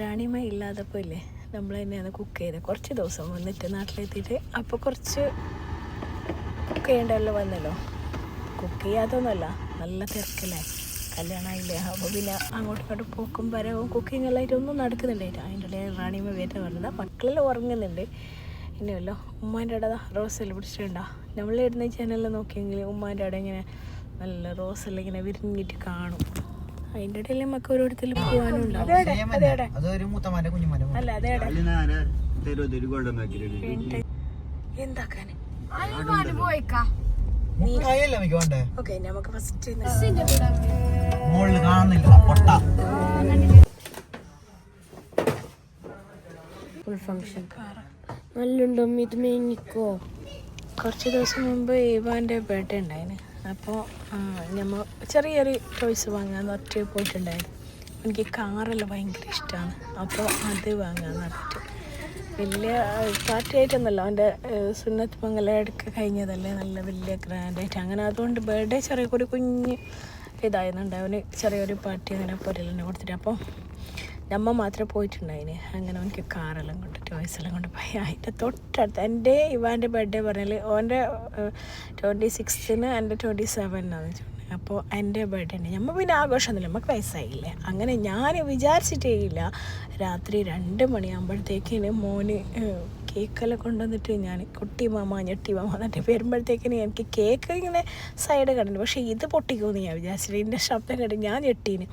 റാണിമ ഇല്ലാതപ്പോൾ ഇല്ലേ നമ്മൾ തന്നെയാണ് കുക്ക് ചെയ്തത് കുറച്ച് ദിവസം വന്നിട്ട് നാട്ടിലെത്തിയിട്ട് അപ്പോൾ കുറച്ച് കുക്ക് ചെയ്യേണ്ടല്ലോ വന്നല്ലോ. കുക്ക് ചെയ്യാതൊന്നുമല്ല നല്ല തിരക്കല്ലേ കല്യാണമായില്ലേ. അപ്പോൾ പിന്നെ അങ്ങോട്ടും ഇങ്ങോട്ടും പോക്കും വരവും കുക്കിംഗ് എല്ലാം ആയിട്ട് ഒന്നും നടക്കുന്നുണ്ടായിട്ട് അതിന്റെ ഇടയിൽ റാണിമ വേറെ പറഞ്ഞത്. മക്കളെല്ലാം ഉറങ്ങുന്നുണ്ട്. ഇനിയല്ലോ ഉമ്മാന്റെ അവിടെ റോസെല്ലാം പിടിച്ചിട്ടുണ്ടോ? നമ്മൾ ഇടുന്ന ചാനലിൽ നോക്കിയെങ്കിൽ ഉമ്മാന്റെ അവിടെ ഇങ്ങനെ നല്ല റോസെല്ലാം ഇങ്ങനെ വിരിഞ്ഞിട്ട് കാണും. അതിന്റെ ഇടയിൽ നമുക്ക് ഓരോരുത്തർ നമുക്ക് ഫസ്റ്റ് നല്ലുണ്ടോ? ഇത് മേങ്ങിക്കോ. കുറച്ച് ദിവസം മുമ്പ് ഏവാന്റെ ബേട്ട ഉണ്ടായിന്. അപ്പോൾ നമ്മൾ ചെറിയൊരു ടോയ്സ് വാങ്ങാൻ ഒറ്റ പോയിട്ടുണ്ടായിരുന്നു. എനിക്ക് കാറെല്ലാം ഭയങ്കര ഇഷ്ടമാണ് അപ്പോൾ അത് വാങ്ങാൻ പറഞ്ഞിട്ട് വലിയ പാർട്ടിയായിട്ടൊന്നുമല്ല അവന്റെ സുന്നത്ത് മംഗലം കഴിഞ്ഞതല്ലേ? നല്ല വലിയ ഗ്രാൻഡായിട്ട് അങ്ങനെ അതുകൊണ്ട് ബർത്ത്ഡേ ചെറിയ ഒരു കുഞ്ഞ് ഇതായിരുന്നുണ്ട്. അവന് ചെറിയൊരു പാർട്ടി അങ്ങനെ പൊരലിനെ കൊടുത്തിട്ട്. അപ്പോൾ നമ്മ മാത്രമേ പോയിട്ടുണ്ടായിന്. അങ്ങനെ അവനക്ക് കാറെല്ലാം കൊണ്ട് ടോയ്സ് എല്ലാം കൊണ്ട് പോയി. അതിന്റെ തൊട്ടടുത്ത് എന്റെ ഇവാന്റെ ബർത്ത്ഡേ പറഞ്ഞാൽ ഓന്റെ ട്വന്റി സിക്സ്തിന് എന്റെ ട്വന്റി സെവനാന്ന് വെച്ചു അപ്പോൾ എന്റെ ബർത്ത്ഡേ ഉണ്ട് നമ്മൾ പിന്നെ ആഘോഷമൊന്നുമില്ല. നമുക്ക് വയസ്സായില്ലേ? അങ്ങനെ ഞാൻ വിചാരിച്ചിട്ടേ ഇല്ല രാത്രി രണ്ട് മണിയാകുമ്പോഴത്തേക്കിന് മോന് കേക്കെല്ലാം കൊണ്ടുവന്നിട്ട് ഞാൻ കുട്ടി മാമ ഞെട്ടി മാമ എന്നിട്ട് വരുമ്പോഴത്തേക്കിന് എനിക്ക് കേക്ക് ഇങ്ങനെ സൈഡ് കണ്ടിട്ടുണ്ട് പക്ഷേ ഇത് പൊട്ടിക്കുമെന്ന് ഞാൻ വിചാരിച്ചിട്ട് ഇതിന്റെ ശബ്ദം കേട്ട് ഞാൻ ഞെട്ടീന്.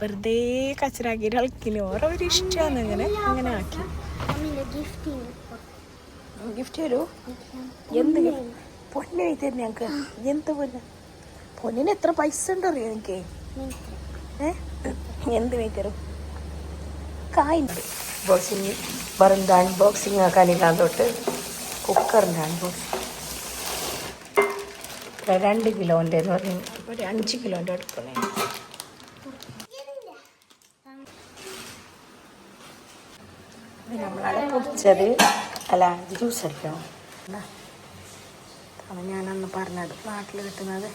വെറുതെ കച്ചറാക്കിയിട്ട് കളിക്കില്ല ഓരോ ഇഷ്ടമാണ് അങ്ങനെ അങ്ങനെ ആക്കി. ഗിഫ്റ്റ് തരൂ? എന്ത് പൊന്നായി തരുന്ന ഞങ്ങൾക്ക് എന്ത് പൊന്ന്? പൊന്നിന് എത്ര പൈസ ഉണ്ട് അറിയോ എനിക്ക് ഏ? എന്ത് തരും? കായുണ്ട് ബോക്സിങ് വെറുതെ അൺബോക്സിങ് ആക്കാനില്ലാതെ തൊട്ട്? കുക്കറിന്റെ അൺബോക്സിങ് രണ്ട് കിലോന്റെ എന്ന് പറഞ്ഞു ഒരു അഞ്ച് കിലോന്റെ എടുക്കണേ നമ്മളവിടെ അല്ല ജ്യൂസ് അല്ലോ. അതാണ് ഞാനന്ന് പറഞ്ഞത്. നാട്ടിൽ കിട്ടുന്നത്.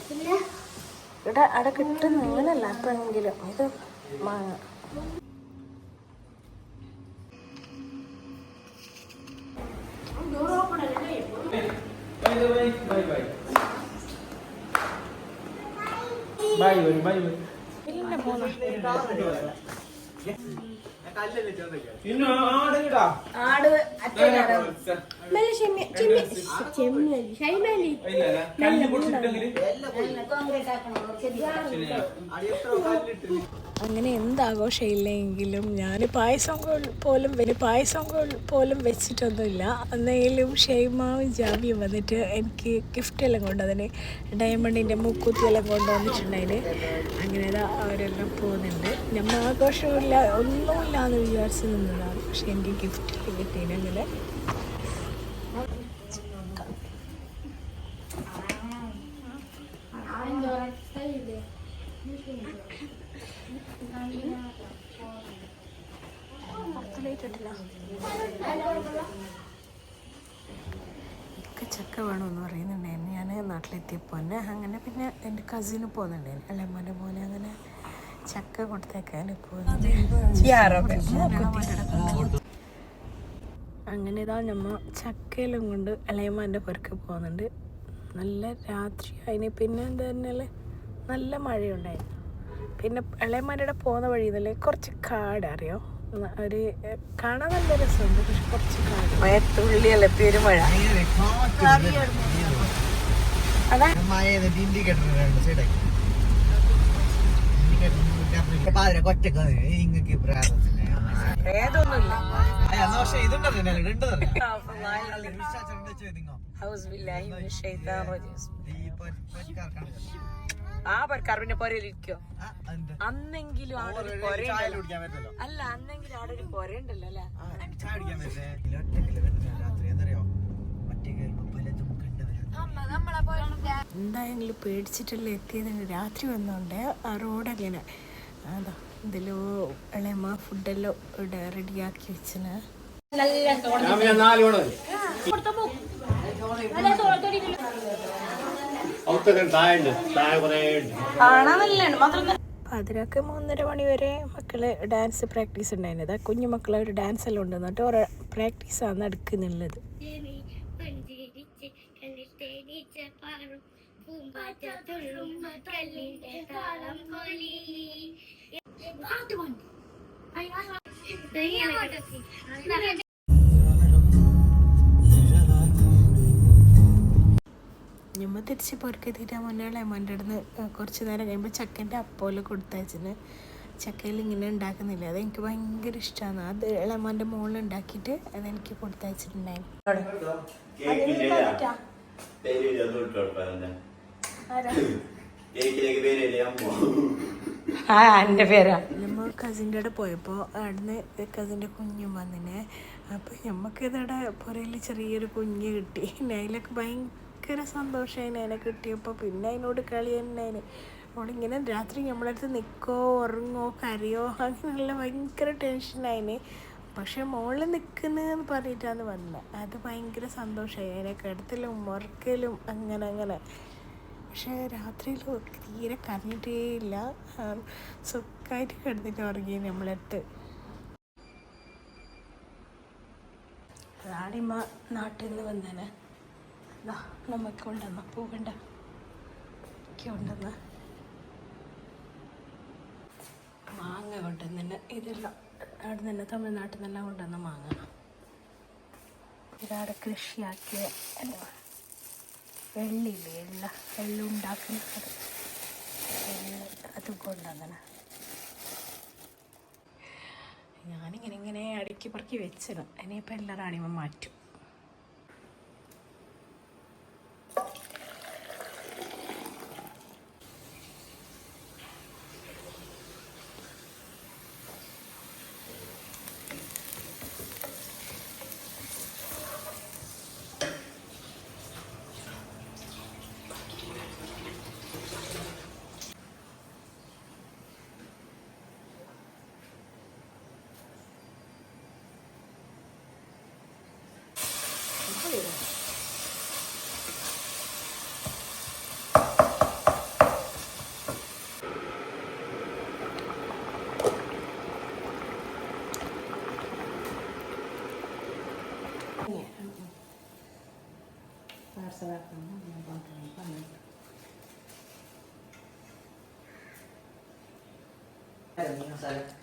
ഇവിടെ അവിടെ കിട്ടുന്ന ഇങ്ങനല്ല എപ്പോഴെങ്കിലും. ഇത് മാങ്ങ. ബൈ ബൈ ബൈ പോണം. ആട് അങ്ങനെ എന്താഘോഷമില്ലെങ്കിലും ഞാൻ പായസം പോലും വെ- പായസം പോലും വെച്ചിട്ടൊന്നുമില്ല. എന്നെങ്കിലും ഷെയ്മാവും ജാബിയും വന്നിട്ട് എനിക്ക് ഗിഫ്റ്റ് എല്ലാം കൊണ്ടുവന്നിന്. ഡയമണ്ടിന്റെ മുക്കൂത്തിയെല്ലാം കൊണ്ടുവന്നിട്ടുണ്ടായിന്. അങ്ങനെ അവരെല്ലാം പോകുന്നുണ്ട്. നമ്മൾ ആഘോഷമില്ല ഒന്നുമില്ല എന്ന് വിചാരിച്ച് നിന്നതാണ്. പക്ഷെ എനിക്ക് ഗിഫ്റ്റ് കിട്ടിയില്ല അങ്ങനെ. ചക്ക വേണമെന്ന് പറയുന്നുണ്ടായിരുന്നു. ഞാൻ നാട്ടിലെത്തിയപ്പോൾ തന്നെ അങ്ങനെ പിന്നെ എന്റെ കസിന് പോകുന്നുണ്ടായിരുന്നു അല്ല മോനെ അങ്ങനെ ചക്ക കൊടുത്തേക്കാൻ പോകുന്നത് അങ്ങനെ ഇതാ നമ്മ ചക്കയിലും കൊണ്ട് അലയമാന്റെ പുറക്ക് പോകുന്നുണ്ട് നല്ല രാത്രി അതിന് പിന്നെ എന്താ പറഞ്ഞാൽ നല്ല മഴയുണ്ടായിരുന്നു. പിന്നെ ഇളയമാരുടെ പോകുന്ന വഴി എന്നല്ലേ കുറച്ച് കാട് അറിയോ ഒരു കാണാൻ നല്ല രസമുണ്ട് പക്ഷെ കുറച്ച് കാട്. മയത്തുള്ളിയല്ലേ പെരുമഴ ഇതുണ്ടല്ലോ ആ പെരക്കാർ പുരയിലിരിക്കോ അന്നെങ്കിലും ആടെ ഒരു പുര അല്ല അന്നെങ്കിലും ആടെ ഒരു പുര ഉണ്ടല്ലോ എന്തായെങ്കിലും പേടിച്ചിട്ടല്ലേ എത്തിയത്? രാത്രി വന്നോണ്ട് ആ റോഡങ്ങനെ അതാ ഇതിലോ ഇളയമ്മ ഫുഡെല്ലാം ഇവിടെ റെഡിയാക്കി വെച്ചിന്. പാതിരാക്ക് മൂന്നര മണി വരെ മക്കൾ ഡാൻസ് പ്രാക്ടീസ് ഉണ്ടായിരുന്നത്. ആ കുഞ്ഞു മക്കളെ ഒരു ഡാൻസ് എല്ലാം ഉണ്ട് എന്നിട്ട് ഓരോ പ്രാക്ടീസ് നടക്കുന്നുള്ളത്. എടുക്കുന്നുള്ളത് ഞമ്മ തിരിച്ച് പൊറുക്കെത്തിയിട്ട് മുന്നേ ലെമന്റെ അടുന്ന് കുറച്ച് നേരം കഴിയുമ്പോൾ ചക്കന്റെ അപ്പോലെ കൊടുത്തയച്ചിന്. ചക്കയിൽ ഇങ്ങനെ ഉണ്ടാക്കുന്നില്ല. അതെനിക്ക് ഭയങ്കര ഇഷ്ടമാണ് അത് ലെമന്റെ മുകളിൽ ഉണ്ടാക്കിയിട്ട് അതെനിക്ക് കൊടുത്തയച്ചിട്ടുണ്ടായിരുന്നു. പേരില്ല? അത് എനിക്ക് കൊടുത്തയച്ചിട്ടുണ്ടായിരുന്നു പേരില്ലേ? അമ്മ. ആ എന്റെ പേരാ. നമ്മൾ കസിന്റെ അവിടെ പോയപ്പോൾ അവിടുന്ന് കസിന്റെ കുഞ്ഞും വന്നിനെ. അപ്പോൾ നമുക്ക് ഇതവിടെ പുറയിൽ ചെറിയൊരു കുഞ്ഞ് കിട്ടി. നെയിലൊക്കെ ഭയങ്കര സന്തോഷമായി അതിനെ കിട്ടിയപ്പോൾ. പിന്നെ അതിനോട് കളി തന്നെ അതിന് അവളിങ്ങനെ രാത്രി നമ്മളടുത്ത് നിൽക്കോ ഉറങ്ങോ കരയോ അങ്ങനെയുള്ള ഭയങ്കര ടെൻഷനായിന് പക്ഷെ മോളിൽ നിൽക്കുന്നതെന്ന് പറഞ്ഞിട്ടാണ് വന്നത് അത് ഭയങ്കര സന്തോഷമായി. അതിനെ കിടത്തലും ഉറക്കലും അങ്ങനെ അങ്ങനെ. പക്ഷേ രാത്രിയിൽ തീരെ കരഞ്ഞിട്ടേ ഇല്ല. സുഖമായിട്ട് കിടന്നിട്ട് ഉറങ്ങി നമ്മളടുത്ത്. റാണിമ്മ നാട്ടിൽ നിന്ന് വന്നേനെ. ദാ നമുക്ക് കൊണ്ടുവന്ന പോകണ്ട. കൊണ്ടുവന്ന. മാങ്ങ കൊണ്ടുവന്നെ ഇതെല്ലാം അവിടെ നിന്ന് തമിഴ്നാട്ടിൽ നിന്നെല്ലാം കൊണ്ടുവന്ന മാങ്ങ. ഇതവിടെ കൃഷിയാക്കിയ വെള്ളിയില്ലേ എല്ലാം വെള്ളം ഉണ്ടാക്കുന്നത് അതും. കൊണ്ടുവന്നന ഞാനിങ്ങനെ ഇങ്ങനെ അടുക്കി പറക്കി വെച്ചത്. ഇനിയിപ്പോൾ എല്ലാ അണിമ മാറ്റും.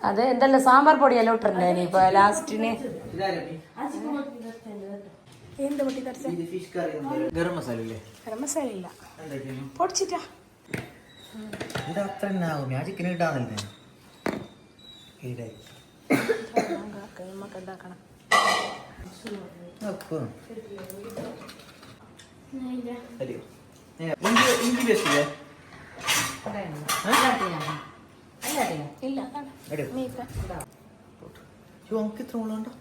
അത് എന്തല്ല? സാമ്പാർ പൊടിയെല്ലാം ഇട്ടിട്ടുണ്ടായിന് ഇപ്പൊ ലാസ്റ്റിന് എന്ത് പൊട്ടി ഗരം മസാല ഇല്ലേ? ഗരം മസാല ഇല്ല. പൊടിച്ചിട്ടാ. ഇത് അത്ര ഞാൻ ചിക്കൻ നമുക്ക് ഉണ്ടാക്കണം ഇഞ്ചി പേസ്റ്റ് ഇല്ലേ? നമുക്ക് ഇത്ര ഉള്ളതുണ്ടോ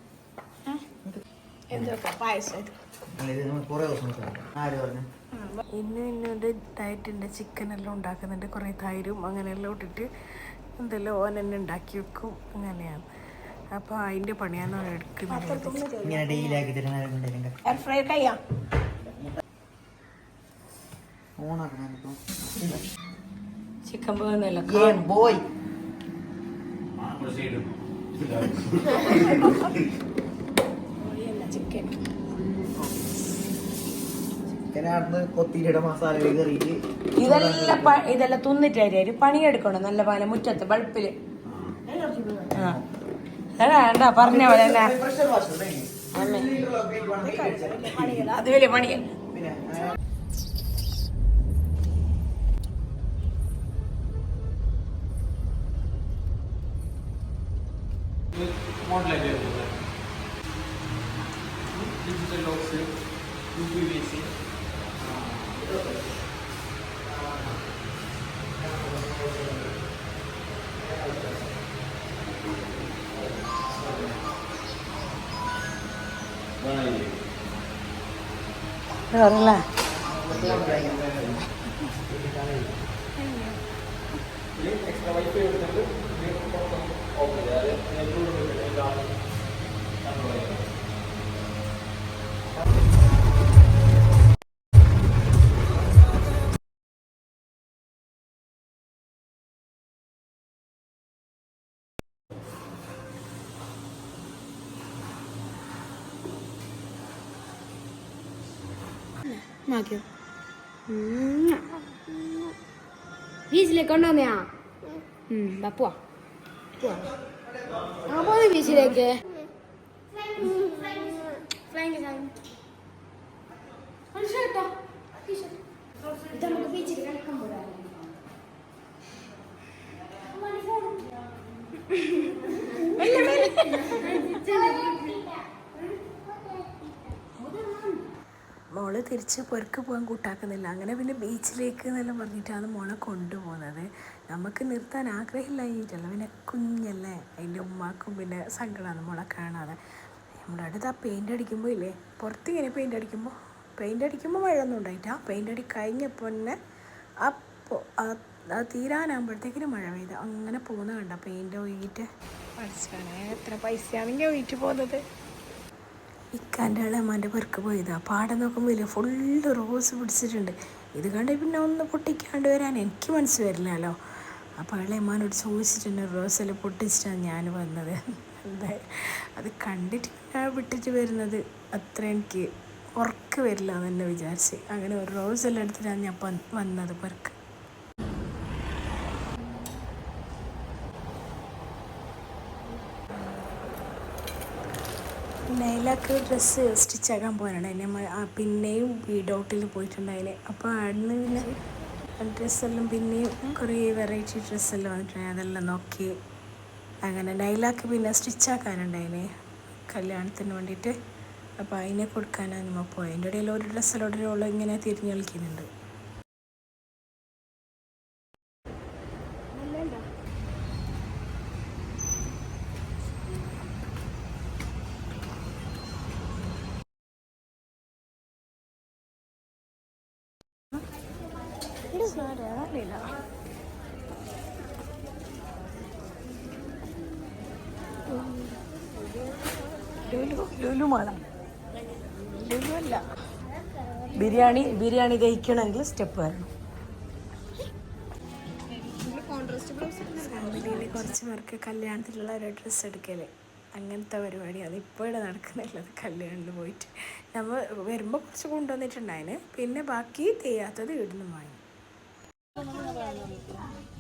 പറഞ്ഞു? ഇന്നും ഇന്നുണ്ട് ഡയറ്റിന്റെ ചിക്കൻ എല്ലാം ഉണ്ടാക്കുന്നുണ്ട്. കുറേ തൈരും അങ്ങനെയെല്ലാം ഇട്ടിട്ട് എന്തെല്ലാം ഓൻ തന്നെ ഉണ്ടാക്കി വെക്കും. അങ്ങനെയാണ്. അപ്പോൾ അതിന്റെ പണിയാണ് ഫ്രൈ എടുക്കുന്നത്. ഓണാക്കണം ചിക്കൻ പോകുന്നല്ലോ ബോയ് ചിക്കൻ? ചിക്കനാടുന്ന് കൊത്തിയിട മസാല കയറിയിട്ട് ഇതെല്ലാം പ- ഇതെല്ലാം തിന്നിട്ടായിരിക്കും പണിയെടുക്കണം? നല്ല പോലെ മുറ്റത്ത് ബൾപ്പിൽ ആ. എടാ എന്താ പറഞ്ഞ പോലെ തന്നെ. പ്രഷർ വാഷ് അമ്മേ. അത് വലിയ പണിയാണ് പിന്നെ digital locks U P V C പറഞ്ഞ എക്സ്ട്രാ വൈഫൈ എടുത്തിട്ട് ഓക്കെ അതായത് નાખ્યો વીજ લે કણો ને આ બાપુ આ പോയി ബീച്ചിലേക്ക് Thank ബീച്ചിൽ തിരിച്ച് പുരക്ക് പോകാൻ കൂട്ടാക്കുന്നില്ല. അങ്ങനെ പിന്നെ ബീച്ചിലേക്ക് എന്നെല്ലാം പറഞ്ഞിട്ടാണ് മോളെ കൊണ്ടുപോകുന്നത്. നമുക്ക് നിർത്താൻ ആഗ്രഹമില്ലായിട്ടല്ല പിന്നെ കുഞ്ഞല്ലേ? അതിന്റെ ഉമ്മാക്കും പിന്നെ സങ്കടമാണ് മോളെ കാണാതെ. നമ്മുടെ അടുത്ത് ആ പെയിന്റ് അടിക്കുമ്പോൾ ഇല്ലേ? പുറത്ത് ഇങ്ങനെ പെയിന്റ് അടിക്കുമ്പോൾ പെയിന്റ് അടിക്കുമ്പോൾ മഴയൊന്നും ആ പെയിന്റ് അടി കഴിഞ്ഞപ്പോൾ തന്നെ അപ്പോൾ ആ തീരാനാകുമ്പോഴത്തേക്കിന് മഴ പെയ്ത്. അങ്ങനെ പോകുന്ന കണ്ട പെയിന്റ് ഒഴുകിയിട്ട് അടിച്ചാണ് എത്ര പൈസയാണെങ്കിൽ ഒഴുകിയിട്ട് പോകുന്നത്? ഇക്കാന്റെ ഇളയമ്മാന്റെ പെർക്ക് പോയതാ. പാടം നോക്കുമ്പോൾ ഫുള്ള് റോസ് പിടിച്ചിട്ടുണ്ട്. ഇത് കണ്ട് പിന്നെ ഒന്ന് പൊട്ടിക്കാണ്ട് വരാൻ എനിക്ക് മനസ്സ് വരില്ലല്ലോ. അപ്പോൾ ഇളയമ്മാനോട് ചോദിച്ചിട്ടുണ്ട് റോസെല്ലാം പൊട്ടിച്ചിട്ടാണ് ഞാൻ വന്നത്. അത് കണ്ടിട്ട് ഞാൻ വിട്ടിട്ട് വരുന്നത് അത്ര എനിക്ക് ഉറക്ക വരില്ല എന്ന് തന്നെ വിചാരിച്ച്. അങ്ങനെ ഒരു റോസെല്ലാം എടുത്തിട്ടാണ് ഞാൻ വന്നത് പെർക്ക്. നൈലാക്ക് ഡ്രസ്സ് സ്റ്റിച്ചാക്കാൻ പോകാനാണ് എന്നെ പിന്നെയും ഈ പിന്നെയും വീഡൗട്ടിൽ പോയിട്ടുണ്ടായിന് അപ്പോൾ അന്ന് പിന്നെ ഡ്രസ്സെല്ലാം പിന്നെയും കുറേ വെറൈറ്റി ഡ്രസ്സെല്ലാം വന്നിട്ടുണ്ടായി. അതെല്ലാം നോക്കി. അങ്ങനെ നൈലാക്ക് പിന്നെ സ്റ്റിച്ചാക്കാനുണ്ടായിന് കല്യാണത്തിന് വേണ്ടിയിട്ട്. അപ്പോൾ അതിനെ കൊടുക്കാനാണ് നമ്മൾ പോയത് അതിന്റെ ഇടയിൽ ഒരു ഡ്രസ്സിലോടെ ഉള്ള ഇങ്ങനെ തിരിഞ്ഞ് കളിക്കുന്നുണ്ട്. ബിരിയാണി ബിരിയാണി ദഹിക്കണമെങ്കിൽ സ്റ്റെപ്പ് വരണം. കുറച്ച് പേർക്ക് കല്യാണത്തിലുള്ള ഒരു ഡ്രസ്സ് എടുക്കലേ. അങ്ങനത്തെ പരിപാടിയാണ് ഇപ്പോഴും നടക്കുന്നുള്ളത് കല്യാണത്തിൽ പോയിട്ട്. നമ്മൾ വരുമ്പോൾ കുറച്ച് കൊണ്ടുവന്നിട്ടുണ്ടായിന്. പിന്നെ ബാക്കി ചെയ്യാത്തത് ഇവിടുന്ന് വാങ്ങി. 안녕하 세.